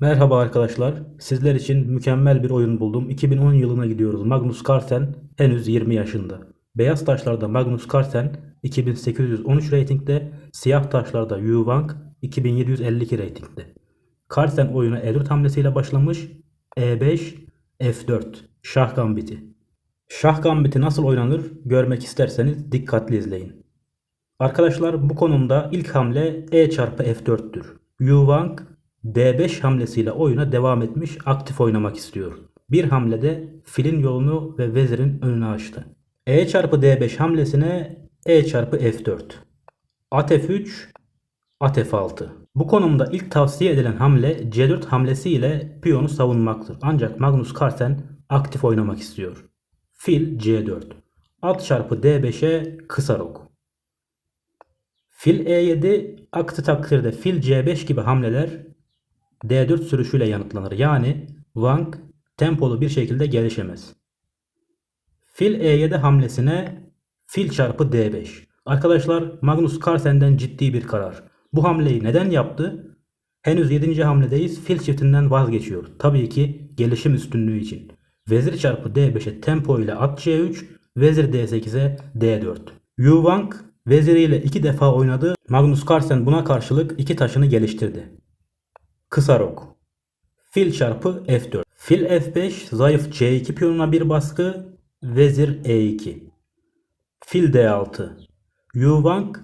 Merhaba arkadaşlar. Sizler için mükemmel bir oyun buldum. 2010 yılına gidiyoruz. Magnus Carlsen henüz 20 yaşında. Beyaz taşlarda Magnus Carlsen 2813 reytingde, siyah taşlarda Yu Wang 2752 reytingde. Carlsen oyuna E4 hamlesiyle başlamış. E5, F4, Şah Gambiti. Şah Gambiti nasıl oynanır görmek isterseniz dikkatli izleyin. Arkadaşlar bu konumda ilk hamle E çarpı F4'tür. Yu Wang D5 hamlesiyle oyuna devam etmiş aktif oynamak istiyor. Bir hamlede filin yolunu ve vezirin önünü açtı. E çarpı D5 hamlesine E çarpı F4. At F3, At F6. Bu konumda ilk tavsiye edilen hamle C4 hamlesi ile piyonu savunmaktır. Ancak Magnus Carlsen aktif oynamak istiyor. Fil C4. At çarpı D5'e kısa rok. Fil E7 aksi takdirde fil C5 gibi hamleler D4 sürüşüyle yanıtlanır. Yani Wang tempolu bir şekilde gelişemez. Fil E7 hamlesine fil çarpı D5. Arkadaşlar Magnus Carlsen'den ciddi bir karar. Bu hamleyi neden yaptı? Henüz 7. hamledeyiz. Fil çiftinden vazgeçiyor. Tabii ki gelişim üstünlüğü için. Vezir çarpı D5'e tempo ile at C3, vezir D8'e D4. Yu Wang veziriyle iki defa oynadı. Magnus Carlsen buna karşılık iki taşını geliştirdi. Kısa rok. Fil çarpı F4. Fil F5 zayıf C2 piyonuna bir baskı. Vezir E2. Fil D6. Yu Wang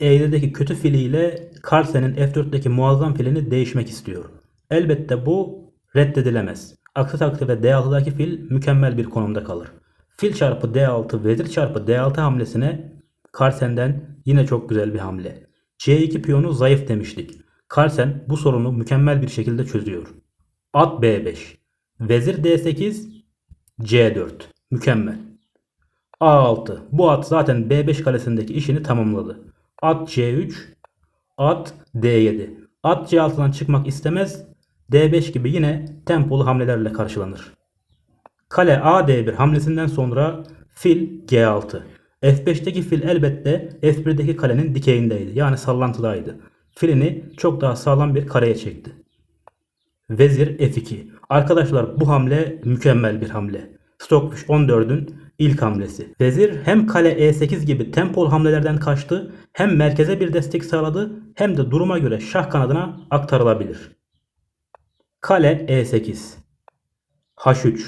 E7'deki kötü filiyle Carlsen'in F4'teki muazzam filini değişmek istiyor. Elbette bu reddedilemez. Aksi takdirde D6'daki fil mükemmel bir konumda kalır. Fil çarpı D6 vezir çarpı D6 hamlesine Carlsen'den yine çok güzel bir hamle. C2 piyonu zayıf demiştik. Carlsen bu sorunu mükemmel bir şekilde çözüyor. At B5. Vezir D8. C4. Mükemmel. A6. Bu at zaten B5 kalesindeki işini tamamladı. At C3. At D7. At C6'dan çıkmak istemez. D5 gibi yine tempolu hamlelerle karşılanır. Kale A D1 hamlesinden sonra fil G6. F5'teki fil elbette F1'deki kalenin dikeyindeydi. Yani sallantıdaydı. Filini çok daha sağlam bir kareye çekti. Vezir F2. Arkadaşlar bu hamle mükemmel bir hamle. Stockfish 14'ün ilk hamlesi. Vezir hem kale E8 gibi tempol hamlelerden kaçtı hem merkeze bir destek sağladı hem de duruma göre şah kanadına aktarılabilir. Kale E8. H3.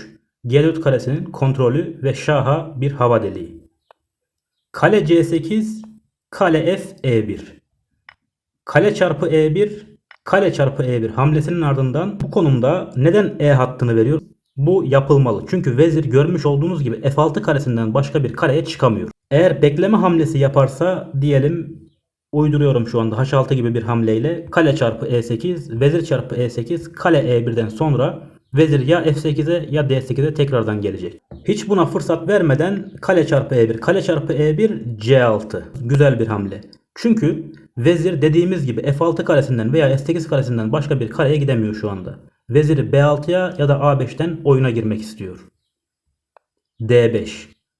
G4 karesinin kontrolü ve şaha bir hava deliği. Kale C8, kale F E1. Kale çarpı E1, kale çarpı E1 hamlesinin ardından bu konumda neden E hattını veriyor? Bu yapılmalı. Çünkü vezir görmüş olduğunuz gibi F6 karesinden başka bir kareye çıkamıyor. Eğer bekleme hamlesi yaparsa diyelim uyduruyorum şu anda H6 gibi bir hamleyle kale çarpı E8, vezir çarpı E8, kale E1'den sonra vezir ya F8'e ya D8'e tekrardan gelecek. Hiç buna fırsat vermeden kale çarpı E1, kale çarpı E1, C6. Güzel bir hamle. Çünkü vezir dediğimiz gibi F6 karesinden veya S8 karesinden başka bir kareye gidemiyor şu anda. Veziri B6'ya ya da A5'ten oyuna girmek istiyor. D5.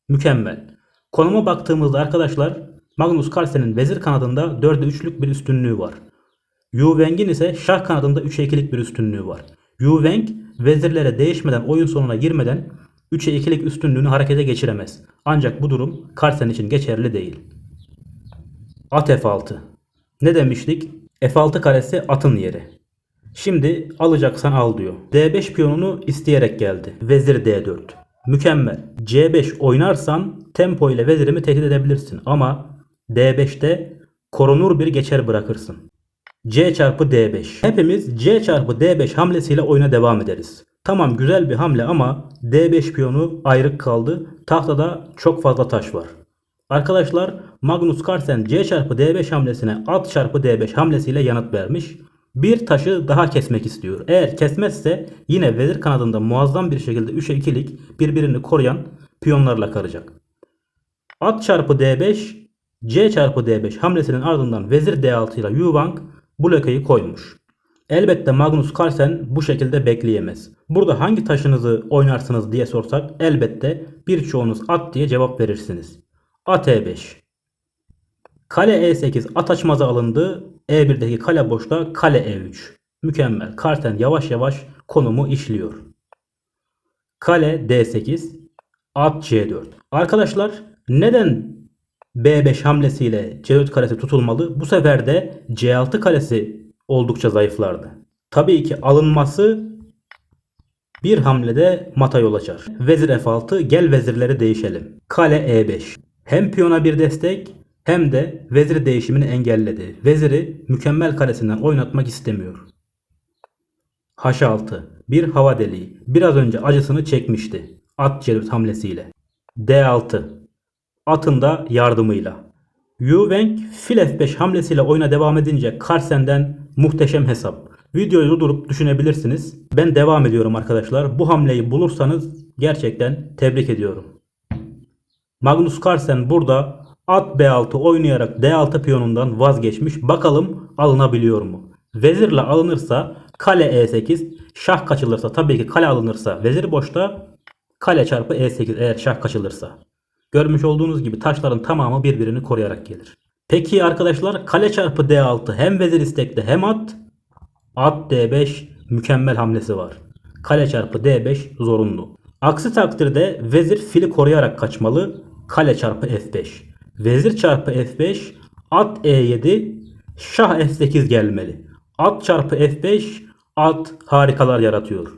Mükemmel. Konuma baktığımızda arkadaşlar Magnus Carlsen'in vezir kanadında 4'e 3'lük bir üstünlüğü var. Yu Weng'in ise şah kanadında 3'e 2'lik bir üstünlüğü var. Yu Weng vezirlere değişmeden oyun sonuna girmeden 3'e 2'lik üstünlüğünü harekete geçiremez. Ancak bu durum Carlsen için geçerli değil. At F6. Ne demiştik? F6 karesi atın yeri. Şimdi alacaksan al diyor. D5 piyonunu isteyerek geldi. Vezir D4. Mükemmel. C5 oynarsan tempo ile vezirimi tehdit edebilirsin. Ama D5'te korunur bir geçer bırakırsın. C çarpı D5. Hepimiz C çarpı D5 hamlesiyle oyuna devam ederiz. Tamam güzel bir hamle ama D5 piyonu ayrık kaldı. Tahtada çok fazla taş var. Arkadaşlar Magnus Carlsen C çarpı D5 hamlesine at çarpı D5 hamlesiyle yanıt vermiş. Bir taşı daha kesmek istiyor. Eğer kesmezse yine vezir kanadında muazzam bir şekilde 3'e 2'lik birbirini koruyan piyonlarla karacak. At çarpı D5 C çarpı D5 hamlesinin ardından vezir D6 ile Yu Wang blokeyi koymuş. Elbette Magnus Carlsen bu şekilde bekleyemez. Burada hangi taşınızı oynarsınız diye sorsak elbette birçoğunuz at diye cevap verirsiniz. At E5. Kale E8 at açmazı alındı. E1'deki kale boşta kale E3. Mükemmel. Carlsen yavaş yavaş konumu işliyor. Kale D8, at C4. Arkadaşlar neden B5 hamlesiyle C4 karesi tutulmalı? Bu sefer de C6 karesi oldukça zayıflardı. Tabii ki alınması bir hamlede mata yol açar. Vezir F6 gel vezirleri değişelim. Kale E5. Hem piyona bir destek hem de vezir değişimini engelledi. Veziri mükemmel karesinden oynatmak istemiyor. H6. Bir hava deliği. Biraz önce acısını çekmişti. At C4 hamlesiyle. D6. Atın da yardımıyla. Yu Weng fil F5 hamlesiyle oyuna devam edince Carlsen'den muhteşem hesap. Videoyu durdurup düşünebilirsiniz. Ben devam ediyorum arkadaşlar. Bu hamleyi bulursanız gerçekten tebrik ediyorum. Magnus Carlsen burada at B6 oynayarak D6 piyonundan vazgeçmiş. Bakalım alınabiliyor mu? Vezirle alınırsa kale E8, şah kaçılırsa tabii ki kale alınırsa vezir boşta, kale çarpı E8 eğer şah kaçılırsa. Görmüş olduğunuz gibi taşların tamamı birbirini koruyarak gelir. Peki arkadaşlar kale çarpı D6 hem vezir istekte hem at. At D5 mükemmel hamlesi var. Kale çarpı D5 zorunlu. Aksi takdirde vezir fili koruyarak kaçmalı. Kale çarpı F5. Vezir çarpı F5 at E7 şah F8 gelmeli. At çarpı F5 at harikalar yaratıyor.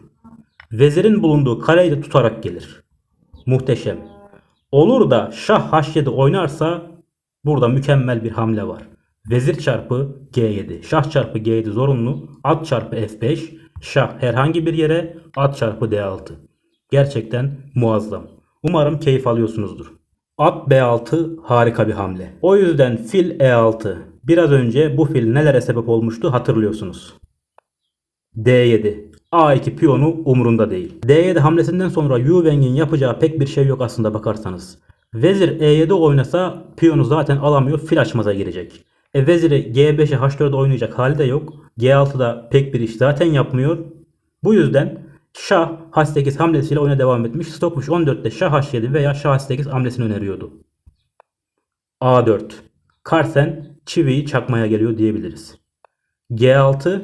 Vezirin bulunduğu kareyi de tutarak gelir. Muhteşem. Olur da şah H7 oynarsa burada mükemmel bir hamle var. Vezir çarpı G7. Şah çarpı G7 zorunlu. At çarpı F5. Şah herhangi bir yere. At çarpı D6. Gerçekten muazzam. Umarım keyif alıyorsunuzdur. At B6 harika bir hamle. O yüzden fil E6. Biraz önce bu fil nelere sebep olmuştu hatırlıyorsunuz. D7. A2 piyonu umurunda değil. D7 hamlesinden sonra Yu Weng'in yapacağı pek bir şey yok aslında bakarsanız. Vezir E7 oynasa piyonu zaten alamıyor fil açmaza girecek. E veziri G5'e H4'e oynayacak hali de yok. G6'da pek bir iş zaten yapmıyor. Bu yüzden Şah H8 hamlesiyle oyuna devam etmiş. Stockfish 14'te Şah H7 veya Şah H8 hamlesini öneriyordu. A4. Carlsen çiviyi çakmaya geliyor diyebiliriz. G6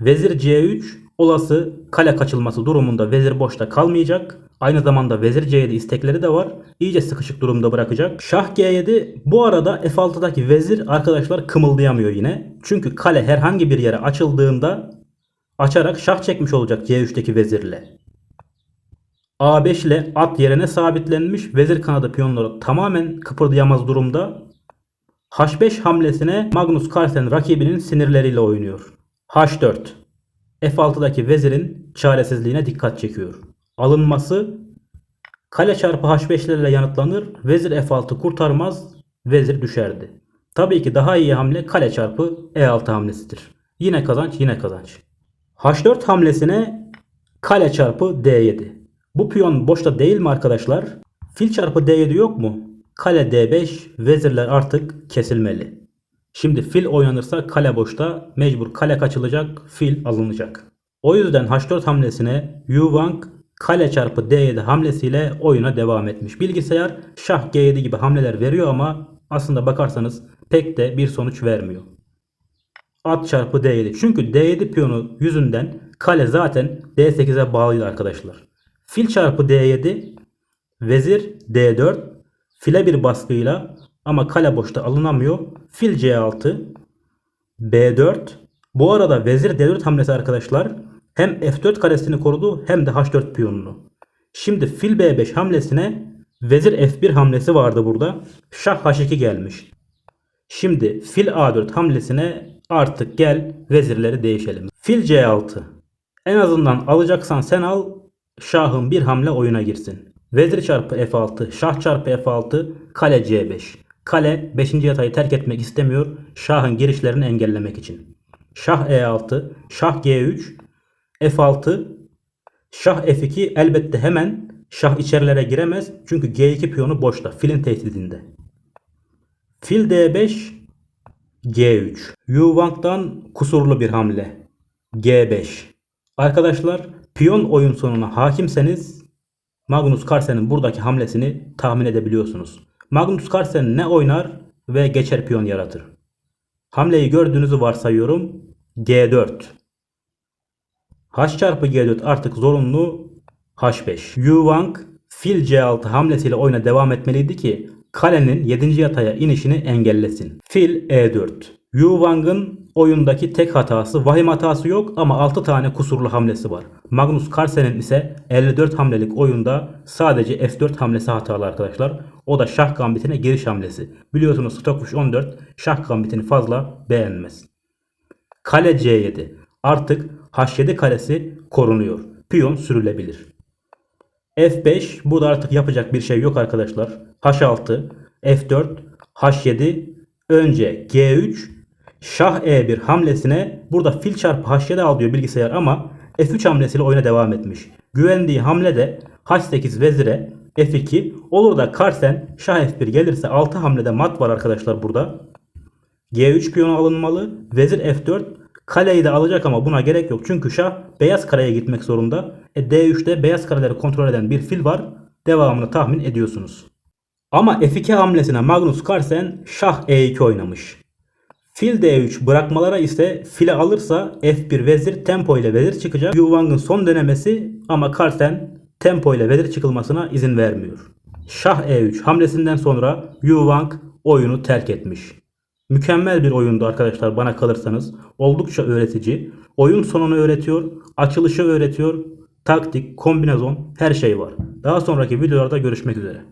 Vezir C3 olası kale kaçılması durumunda vezir boşta kalmayacak. Aynı zamanda vezir C7 istekleri de var. İyice sıkışık durumda bırakacak. Şah G7 bu arada F6'daki vezir arkadaşlar kımıldayamıyor yine. Çünkü kale herhangi bir yere açıldığında açarak şah çekmiş olacak C3'teki vezirle. A5 ile at yerine sabitlenmiş vezir kanadı piyonları tamamen kıpırdayamaz durumda. H5 hamlesine Magnus Carlsen rakibinin sinirleriyle oynuyor. H4 F6'daki vezirin çaresizliğine dikkat çekiyor. Alınması kale çarpı H5'lerle yanıtlanır. Vezir F6 kurtarmaz. Vezir düşerdi. Tabii ki daha iyi hamle kale çarpı E6 hamlesidir. Yine kazanç yine kazanç. H4 hamlesine kale çarpı D7. Bu piyon boşta değil mi arkadaşlar? Fil çarpı D7 yok mu? Kale D5 vezirler artık kesilmeli. Şimdi fil oynanırsa kale boşta mecbur kale kaçılacak fil alınacak. O yüzden H4 hamlesine Yu kale çarpı D7 hamlesiyle oyuna devam etmiş. Bilgisayar şah G7 gibi hamleler veriyor ama aslında bakarsanız pek de bir sonuç vermiyor. At çarpı D7. Çünkü D7 piyonu yüzünden kale zaten D8'e bağlıydı arkadaşlar. Fil çarpı D7 vezir D4 file bir baskıyla ama kale boşta alınamıyor. Fil C6 B4 bu arada vezir D4 hamlesi arkadaşlar hem F4 karesini korudu hem de H4 piyonunu. Şimdi fil B5 hamlesine vezir F1 hamlesi vardı burada. Şah H2 gelmiş. Şimdi fil A4 hamlesine artık gel vezirleri değişelim. Fil C6. En azından alacaksan sen al. Şahın bir hamle oyuna girsin. Vezir çarpı F6, şah çarpı F6, kale C5. Kale 5. yatayı terk etmek istemiyor. Şahın girişlerini engellemek için. Şah E6, şah G3, F6, şah F2 elbette hemen şah içerilere giremez. Çünkü G2 piyonu boşta. Filin tehdidinde. Fil D5, G3. Yu Wang'dan kusurlu bir hamle. G5. Arkadaşlar piyon oyun sonuna hakimseniz Magnus Carlsen'in buradaki hamlesini tahmin edebiliyorsunuz. Magnus Carlsen ne oynar ve geçer piyon yaratır. Hamleyi gördüğünüzü varsayıyorum. G4. H çarpı G4 artık zorunlu H5. Yu Wang fil C6 hamlesiyle oyuna devam etmeliydi ki kalenin 7. yataya inişini engellesin. Fil E4. Yu Wang'ın oyundaki tek hatası vahim hatası yok ama 6 tane kusurlu hamlesi var. Magnus Carlsen'in ise 54 hamlelik oyunda sadece F4 hamlesi hatalı arkadaşlar. O da şah gambitine giriş hamlesi. Biliyorsunuz Stockfish 14 şah gambitini fazla beğenmez. Kale C7. Artık H7 karesi korunuyor. Piyon sürülebilir. F5 bu da artık yapacak bir şey yok arkadaşlar. H6, F4, H7, önce G3, Şah E1 hamlesine burada fil çarpı H7 al diyor bilgisayar ama F3 hamlesiyle oyuna devam etmiş. Güvendiği hamle de H8 vezire F2 olur da Karsen Şah F1 gelirse 6 hamlede mat var arkadaşlar burada. G3 piyonu alınmalı. Vezir F4 kaleyi de alacak ama buna gerek yok. Çünkü şah beyaz kareye gitmek zorunda. E, D3'te beyaz kareleri kontrol eden bir fil var. Devamını tahmin ediyorsunuz. Ama F2 hamlesine Magnus Carlsen şah E2 oynamış. Fil D3 bırakmalara ise file alırsa F1 vezir tempo ile vezir çıkacak. Yu Wang'ın son denemesi ama Carlsen tempo ile vezir çıkılmasına izin vermiyor. Şah E3 hamlesinden sonra Yu Wang oyunu terk etmiş. Mükemmel bir oyundu arkadaşlar bana kalırsanız. Oldukça öğretici. Oyun sonunu öğretiyor, açılışı öğretiyor. Taktik, kombinezon her şey var. Daha sonraki videolarda görüşmek üzere.